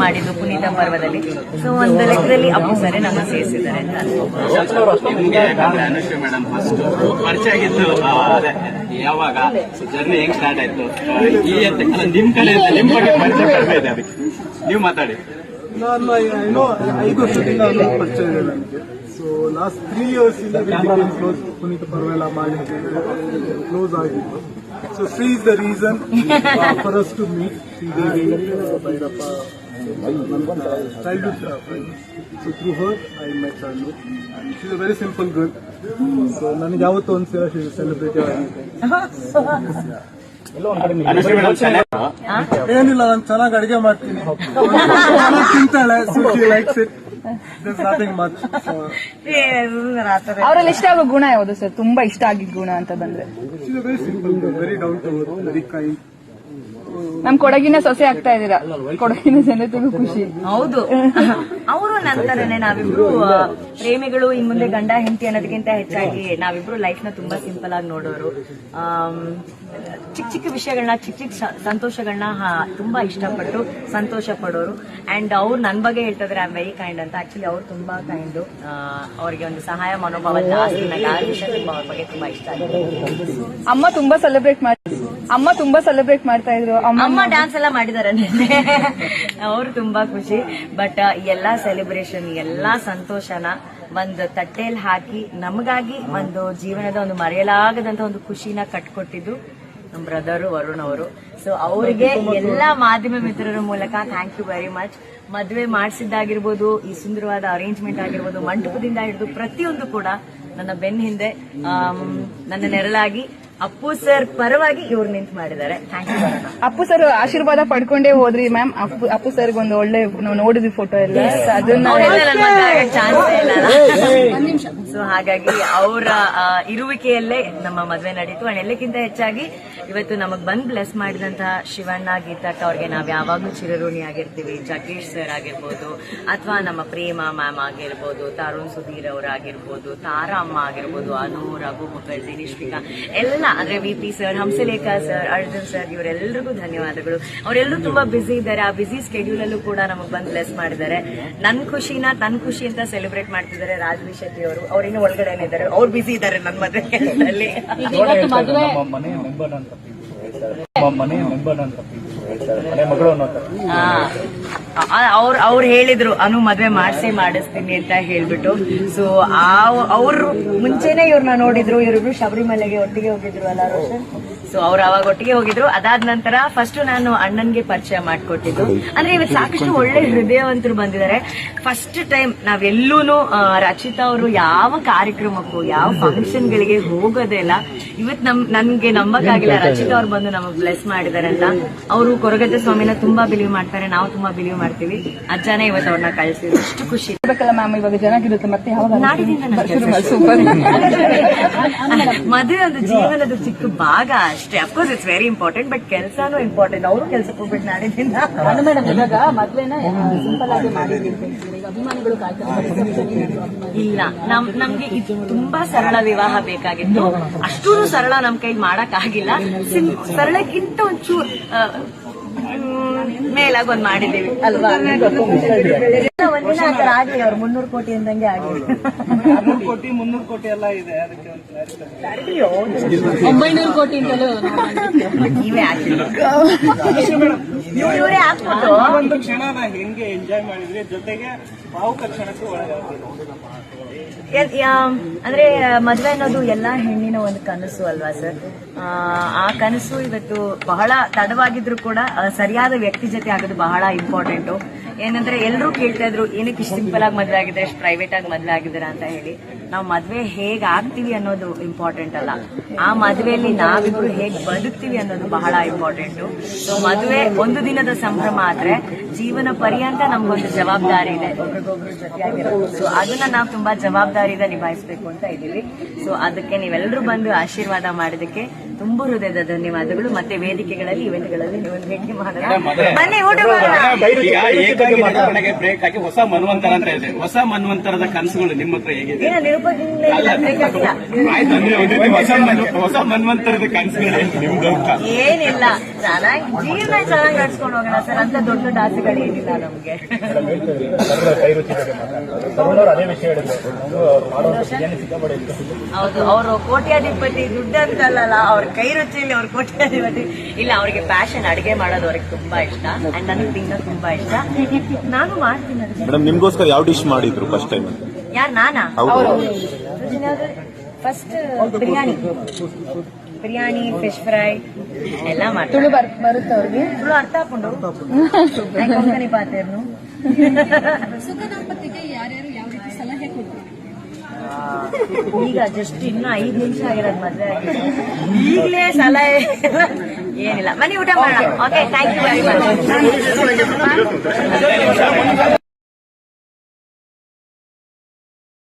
ಮಾಡಿದ್ದು ಪುನೀತ ಪರ್ವದಲ್ಲಿ. ಸೊ ಒಂದು ಲೆಕ್ಕದಲ್ಲಿ ಅಪ್ಪು ಸರಿ ನಮ್ಮ ಸೇರಿಸಿದ್ದಾರೆ ಅಂತ ಪರಿಚಯ ಆಗಿತ್ತು ಯಾವಾಗ ಜರ್ನಿ ಹೆಂಗ್ ಸ್ಟಾರ್ಟ್ ಆಯ್ತು ಈ ಅಂತ ಅಲ್ಲ, ನಿಮ್ ಕಡೆಯಿಂದ ನಿಮ್ ಬಗ್ಗೆ ಪರಿಚಯ ಕಡಿಮೆ ಇದೆ ಅದಕ್ಕೆ ನೀವು ಮಾತಾಡಿ ನಾನು ಏನೋ ಐದು ವರ್ಷದಿಂದ ಪರಿಚಯ ಇದೆ ನನಗೆ ಸೊ ಲಾಸ್ಟ್ ತ್ರೀ ಇಯರ್ಸ್ ಇಂದ ಕ್ಲೋಸ್ ಪುನೀತ್ ಪರ್ವೆಲ್ಲ ಮಾಡಿದ್ದೆ ಕ್ಲೋಸ್ ಆಗಿತ್ತು so Shree is the reason for us to meet Sridevi Bhyrappa childhood friend so through her I my childhood is a very simple girl so ನನಗೆ ಯಾವತ್ತೂ ಒಂದು ಸಲ celebrity ಆಗಿದೆ Anushree madam ಚೆನ್ನಾಗಿ ಏನಿಲ್ಲ ನಾನು ಚೆನ್ನಾಗಿ ಅಡಿಗೆ ಮಾಡ್ತೀನಿ. ತಿಂತಾಳೆ so she likes it nothing much ಅವರಲ್ಲಿ ಇಷ್ಟ ಆಗೋ ಗುಣ ಯಾವುದು ಸರ್? ತುಂಬಾ ಇಷ್ಟ ಆಗಿದ್ ಗುಣ ಅಂತ ಬಂದ್ರೆ. She's a very simple girl, ನಮ್ ಕೊಡಗಿನ ಸೊಸೆ ಆಗ್ತಾ ಇದೀರಾ ಕೊಡಗಿನ ಜನತೆಗೂ ಖುಷಿ. ಹೌದು. ನಂತರನೇ ನಾವಿಬ್ರು ಪ್ರೇಮಿಗಳು ಇನ್ ಮುಂದೆ ಗಂಡ ಹೆಂಡತಿ ಅನ್ನೋದಕ್ಕಿಂತ ಹೆಚ್ಚಾಗಿ ನಾವಿಬ್ರು ಲೈಫ್ನ ತುಂಬಾ ಸಿಂಪಲ್ ಆಗಿ ನೋಡೋರು. ಚಿಕ್ಕ ಚಿಕ್ಕ ವಿಷಯಗಳನ್ನ ಚಿಕ್ಕ ಚಿಕ್ಕ ಸಂತೋಷಗಳನ್ನ ಹಾ- ತುಂಬಾ ಇಷ್ಟಪಟ್ಟು ಸಂತೋಷ ಪಡೋರು. ಅಂಡ್ ಅವ್ರು ನನ್ ಬಗ್ಗೆ ಹೇಳ್ತಿದ್ರೆ ಐ ಆಮ್ ವೆರಿ ಕೈಂಡ್ ಅಂತ. ಆಕ್ಚುಲಿ ಅವ್ರು ತುಂಬಾ ಕೈಂಡ್ ಅವ್ರಿಗೆ ಒಂದು ಸಹಾಯ ಮನೋಭಾವ ಜಾಸ್ತಿ ನನಗೆ ಆ ವಿಷಯ ತುಂಬಾ ಅವ್ರ ಬಗ್ಗೆ ತುಂಬಾ ಇಷ್ಟ ಅಮ್ಮ ತುಂಬಾ ಸೆಲೆಬ್ರೇಟ್ ಮಾಡಿ ಅಮ್ಮ ತುಂಬಾ ಸೆಲೆಬ್ರೇಟ್ ಮಾಡ್ತಾ ಇದ್ರು. ಅಮ್ಮ ಅಮ್ಮ ಡ್ಯಾನ್ಸ್ ಎಲ್ಲ ಮಾಡಿದಾರೆ ಅವ್ರು ತುಂಬಾ ಖುಷಿ. ಬಟ್ ಎಲ್ಲಾ ಸೆಲೆಬ್ರೇಷನ್ ಎಲ್ಲಾ ಸಂತೋಷನ ಒಂದು ತಟ್ಟೆಯಲ್ಲಿ ಹಾಕಿ ನಮಗಾಗಿ ಒಂದು ಜೀವನದ ಒಂದು ಮರೆಯಲಾಗದಂತ ಒಂದು ಖುಷಿನ ಕಟ್ಕೊಟ್ಟಿದ್ದು ನಮ್ಮ ಬ್ರದರ್ ವರುಣ್ ಅವರು. ಸೊ ಅವರಿಗೆ ಎಲ್ಲಾ ಮಾಧ್ಯಮ ಮಿತ್ರರ ಮೂಲಕ ಥ್ಯಾಂಕ್ ಯು ವೆರಿ ಮಚ್ ಮದುವೆ ಮಾಡಿಸಿದ್ದಾಗಿರ್ಬೋದು ಈ ಸುಂದರವಾದ ಅರೇಂಜ್ಮೆಂಟ್ ಆಗಿರ್ಬೋದು ಮಂಟಪದಿಂದ ಹಿಡಿದು ಪ್ರತಿಯೊಂದು ಕೂಡ ನನ್ನ ಬೆನ್ನ ಹಿಂದೆ ನನ್ನ ನೆರಳಾಗಿ ಅಪ್ಪು ಸರ್ ಪರವಾಗಿ ಇವ್ರು ನಿಂತು ಮಾಡಿದ್ದಾರೆ. Thank you Varuna Appu sir ಆಶೀರ್ವಾದ ಪಡ್ಕೊಂಡೇ ಹೋದ್ರಿ ಮ್ಯಾಮ್. ಅಪ್ಪು ಅಪ್ಪು ಸರ್ ಒಂದು ಒಳ್ಳೆ ನಾವು ನೋಡಿದ್ವಿ ಫೋಟೋ ಎಲ್ಲ. ಅದನ್ನ ಸೊ ಹಾಗಾಗಿ ಅವರ ಇರುವಿಕೆಯಲ್ಲೇ ನಮ್ಮ ಮದುವೆ ನಡೀತು. ಅಂಡ್ ಎಲ್ಲಕ್ಕಿಂತ ಹೆಚ್ಚಾಗಿ ಇವತ್ತು ನಮಗ್ ಬಂದ್ ಬ್ಲೆಸ್ ಮಾಡಿದಂತಹ ಶಿವಣ್ಣ ಗೀತಕ್ಕ ಅವ್ರಿಗೆ ನಾವ್ ಯಾವಾಗ್ಲೂ ಚಿರಋಣಿ ಆಗಿರ್ತೀವಿ. ಜಗೇಶ್ ಸರ್ ಆಗಿರ್ಬೋದು ಅಥವಾ ನಮ್ಮ ಪ್ರೇಮ ಮ್ಯಾಮ್ ಆಗಿರ್ಬೋದು ತರುಣ್ ಸುಧೀರ್ ಅವರಾಗಿರ್ಬೋದು ತಾರಾ ಅಮ್ಮ ಆಗಿರ್ಬೋದು ಅನು ರಘು ಮುಖರ್ಜಿ ನಿಶ್ವಿಕಾ ಎಲ್ಲ ಅಂದ್ರೆ V P sir Hamsalekha sir Arjun sir ಇವರೆಲ್ಲರಿಗೂ ಧನ್ಯವಾದಗಳು. ಅವರೆಲ್ಲರೂ ತುಂಬಾ ಬ್ಯುಸಿ ಇದ್ದಾರೆ. ಆ ಬ್ಯುಸಿ ಸ್ಕೆಡ್ಯೂಲ್ ಅಲ್ಲೂ ಕೂಡ ನಮಗ್ ಬಂದ್ ಬ್ಲೆಸ್ ಮಾಡಿದ್ದಾರೆ. ನನ್ ಖುಷಿನ ತನ್ ಖುಷಿ ಅಂತ ಸೆಲೆಬ್ರೇಟ್ ಮಾಡ್ತಿದ್ದಾರೆ ರಾಜ್ವಿ ಶೆಟ್ಟಿ ಅವರು. ಅವ್ರಿನ್ನೂ ಒಳಗಡೆ ಇದ್ದಾರೆ. ಅವ್ರು ಬ್ಯುಸಿ ಇದ್ದಾರೆ ನನ್ನ ಮದುವೆ ಕೆಲಸದಲ್ಲಿ ನಮ್ಮ ಮನೆ ಮೆಂಬರ್ ಅಂತ ನಮ್ಮ ಮನೆ ಮೆಂಬರ್ ಅಂತ ಮನೆ ಮಗಳು ಅನ್ನೋ ತರ ಅವ್ರು ಅವ್ರು ಹೇಳಿದ್ರು ಅನು ಮದ್ವೆ ಮಾಡಿಸಿ ಮಾಡಿಸ್ತೀನಿ ಅಂತ ಹೇಳ್ಬಿಟ್ಟು. ಸೊ ಆ ಅವ್ರು ಮುಂಚೆನೆ ಇವ್ರನ್ನ ನೋಡಿದ್ರು ಇವ್ರಿಬ್ರು ಶಬರಿಮಲೆಗೆ ಒಟ್ಟಿಗೆ ಹೋಗಿದ್ರು ಅಲ್ಲ ರೋಷನ್? ಸೊ ಅವ್ರು ಅವಾಗ ಒಟ್ಟಿಗೆ ಹೋಗಿದ್ರು. ಅದಾದ ನಂತರ ಫಸ್ಟ್ ನಾನು ಅಣ್ಣನ್ಗೆ ಪರಿಚಯ ಮಾಡ್ಕೊಟ್ಟಿದ್ದು. ಅಂದ್ರೆ ಇವತ್ತು ಸಾಕಷ್ಟು ಒಳ್ಳೆ ಹೃದಯವಂತರು ಬಂದಿದ್ದಾರೆ. ಫಸ್ಟ್ ಟೈಮ್ ನಾವೆಲ್ಲೂನು ಆ, ರಚಿತಾ ಅವರು ಯಾವ ಕಾರ್ಯಕ್ರಮಕ್ಕೂ ಯಾವ ಫಂಕ್ಷನ್ ಗಳಿಗೆ ಹೋಗೋದೇ ಇಲ್ಲ. ಇವತ್ತು ನಮ್ ನನ್ಗೆ ನಂಬಕ್ಕಾಗಿಲ್ಲ. ರಚಿತಾ ಅವ್ರು ಬಂದು ನಮಗ್ ಬ್ಲೆಸ್ ಮಾಡಿದ್ದಾರೆ ಅಂತ. ಅವರು ಕೊರಗಜ್ಜ ಸ್ವಾಮಿನ ತುಂಬಾ ಬಿಲೀವ್ ಮಾಡ್ತಾರೆ. ನಾವು ತುಂಬಾ ಬಿಲೀವ್ ಮಾಡ್ತೀವಿ. ಅಜ್ಜನೇ ಇವತ್ತು ಅವ್ರನ್ನ ಕಳಿಸಿದ್ರು. ಎಷ್ಟು ಖುಷಿ. ಬೇಕಲ್ಲ ಮ್ಯಾಮ್ ಇವಾಗ ಚೆನ್ನಾಗಿರುತ್ತೆ ಮತ್ತೆ ಯಾವಾಗ ಮದುವೆ ಒಂದು ಜೀವನದ ಚಿಕ್ಕ ಭಾಗ ಅಷ್ಟೇ. Of course it's very important but ಕೆಲಸನೂ ಇಂಪಾರ್ಟೆಂಟ್ ಅವರು ಕೆಲಸಕ್ಕೆ ಹೋಗ್ಬಿಟ್ಟು ನಾಡಿದಿಂದ ಮೇಡಮ್ ಇವಾಗ ಮದ್ವೆನ ಸಿಂಪಲ್ ಆಗಿ ಮಾಡಿದ್ದೀವಿ ಈಗ ಅಭಿಮಾನಿಗಳು ಇಲ್ಲ. ನಮ್ ನಮ್ಗೆ ಇದು ತುಂಬಾ ಸರಳ ವಿವಾಹ ಬೇಕಾಗಿತ್ತು. ಅಷ್ಟೂ ಸರಳ ನಮ್ ಕೈ ಮಾಡಕ್ ಆಗಿಲ್ಲ ಸರಳಕ್ಕಿಂತ ಒಂಚೂರು ಮೇಲಾಗ್ ಒಂದ್ ಮಾಡಿದೀವಿ. ಅಲ್ವಾ? ಒಂದಿನ ಆ ಆಗ್ಲಿ ಅವ್ರು ಮುನ್ನೂರು ಕೋಟಿ ಅಂದಂಗೆ ಆಗ್ಲಿ ಕೋಟಿ ಮುನ್ನೂರು ಕೋಟಿ ಎಲ್ಲ ಇದೆ ಅದಕ್ಕೆ ಒಂದು. ಒಂಬೈನೂರು ಕೋಟಿ ಅಂತಲೂ ನೀವೇ ಇವರೇ ಹಾಕ್ಬಿಟ್ಟು. ಒಂದು ಕ್ಷಣನ ಹೆಂಗೆ ಎಂಜಾಯ್ ಮಾಡಿದ್ರಿ ಜೊತೆಗೆ ಭಾವುಕ ಕ್ಷಣಕ್ಕೂ ಅಂದ್ರೆ ಮದ್ವೆ ಅನ್ನೋದು ಎಲ್ಲಾ ಹೆಣ್ಣಿನ ಒಂದು ಕನಸು ಅಲ್ವಾ ಸರ್? ಆ, ಆ ಕನಸು ಇವತ್ತು ಬಹಳ ತಡವಾಗಿದ್ರು ಕೂಡ ಸರಿಯಾದ ವ್ಯಕ್ತಿ ಜೊತೆ ಆಗೋದು ಬಹಳ ಇಂಪಾರ್ಟೆಂಟ್ ಏನಂದ್ರೆ ಎಲ್ಲರೂ ಕೇಳ್ತಾ ಇದ್ರು, ಏನಕ್ಕೆ ಇಷ್ಟು ಸಿಂಪಲ್ ಆಗಿ ಮದ್ವೆ ಆಗಿದ್ರೆ ಪ್ರೈವೇಟ್ ಆಗಿ ಮದ್ವೆ ಆಗಿದ್ದೀರಾ ಅಂತ ಹೇಳಿ. ನಾವು ಮದ್ವೆ ಹೇಗ್ ಆಗ್ತೀವಿ ಅನ್ನೋದು ಇಂಪಾರ್ಟೆಂಟ್ ಅಲ್ಲ. ಆ ಮದ್ವೆಯಲ್ಲಿ ನಾವಿಬ್ರು ಹೇಗ್ ಬದುಕ್ತೀವಿ ಅನ್ನೋದು ಬಹಳ ಇಂಪಾರ್ಟೆಂಟ್ ಸೊ ಮದುವೆ ಒಂದು ದಿನದ ಸಂಭ್ರಮ ಆದ್ರೆ ಜೀವನ ಪರ್ಯಂತ ನಮ್ಗೊಂದು ಜವಾಬ್ದಾರಿ ಇದೆ. ಒಬ್ರಿಗೊಬ್ರು ಜೊತೆಯಾಗಿರೋದು ಸೊ ಅದನ್ನ ನಾವು ತುಂಬಾ ಜವಾಬ್ದಾರಿಯಿಂದ ನಿಭಾಯಿಸಬೇಕು ಅಂತ ಇದೀವಿ ಸೊ ಅದಕ್ಕೆ ನೀವೆಲ್ಲರೂ ಬಂದು ಆಶೀರ್ವಾದ ಮಾಡಿದಕ್ಕೆ ತುಂಬು ಹೃದಯದ ಧನ್ಯವಾದಗಳು. ಮತ್ತೆ ವೇದಿಕೆಗಳಲ್ಲಿ ಇವೆಂಟ್ಗಳಲ್ಲಿ ನೀವು ಭೇಟಿ ಬನ್ನಿ ಊಟ ಮಾಡೋಣ. ಈಗ ಬ್ರೇಕ್ ಹಾಕಿ ಹೊಸ ಮನ್ವಂತರ ಅಂತ ಇದೆ ಹೊಸ ಮನ್ವಂತರದ ಕನಸುಗಳು ನಿಮ್ಮ ಹತ್ರ ಹೇಗಿದೆ? ತಿರುಪತಿಯಿಂದ ಹೊಸ ಮನ್ವಂತರದ ಕನಸುಗಳು ಏನಿಲ್ಲ. ಚೆನ್ನಾಗಿ ಜೀವನ ಚೆನ್ನಾಗಿ ನಡ್ಸ್ಕೊಂಡು ಹೋಗೋಣ ಸರ್. ಅಂತ ದೊಡ್ಡ ದೊಡ್ಡ ಆಸೆಗಳು ಏನಿಲ್ಲ ನಮ್ಗೆ. ಹೌದು ಅವರು ಕೋಟ್ಯಾಧಿಪತಿ ದುಡ್ಡು ಅಂತಲ್ಲ ಅವ್ರ ಕೈ ರುಚಿಯಲ್ಲಿ ಅವ್ರ ಕೋಟ್ಯಾಧಿಪತಿ. ಇಲ್ಲ ಅವ್ರಿಗೆ ಪ್ಯಾಷನ್ ಅಡಿಗೆ ಮಾಡೋದು ಅವ್ರಿಗೆ ತುಂಬಾ ಇಷ್ಟ. ಅಂಡ್ ನನಗೆ ತಿನ್ನೋದು ತುಂಬಾ ಇಷ್ಟ. ನಾನು ಮಾಡ್ತೀನಿ. ಮೇಡಮ್ ನಿಮ್ಗೋಸ್ಕರ ಯಾವ ಡಿಶ್ ಮಾಡಿದ್ರು ಫಸ್ಟ್ ಟೈಮ್ ಯಾರ್ ನಾನಾ? ಅವರು. First biryani. Biryani fish fry ಎಲ್ಲ ಬರ್ ಬರುತ್ತೆ ಅವ್ರಿಗೆ. ತುಳು ಅರ್ಥ ಹಾಕೊಂಡು ಕೊಂಕಣಿ ಪಾತೇರ್ನು ಸುಖ ದಂಪತಿಗೆ ಯಾರ್ಯಾರು ಯಾವ ರೀತಿ ಸಲಹೆ ಕೊಡ್ತಾರೆ? ಈಗ ಜಸ್ಟ್ ಇನ್ನು ಐದು ನಿಮಿಷ ಆಗಿರೋದು ಮದ್ವೆ ಆಗಿದೆ. ಈಗಲೇ ಸಲಹೆ ಏನಿಲ್ಲ. ಬನ್ನಿ ಊಟ ಮಾಡೋಣ. Okay thank you very much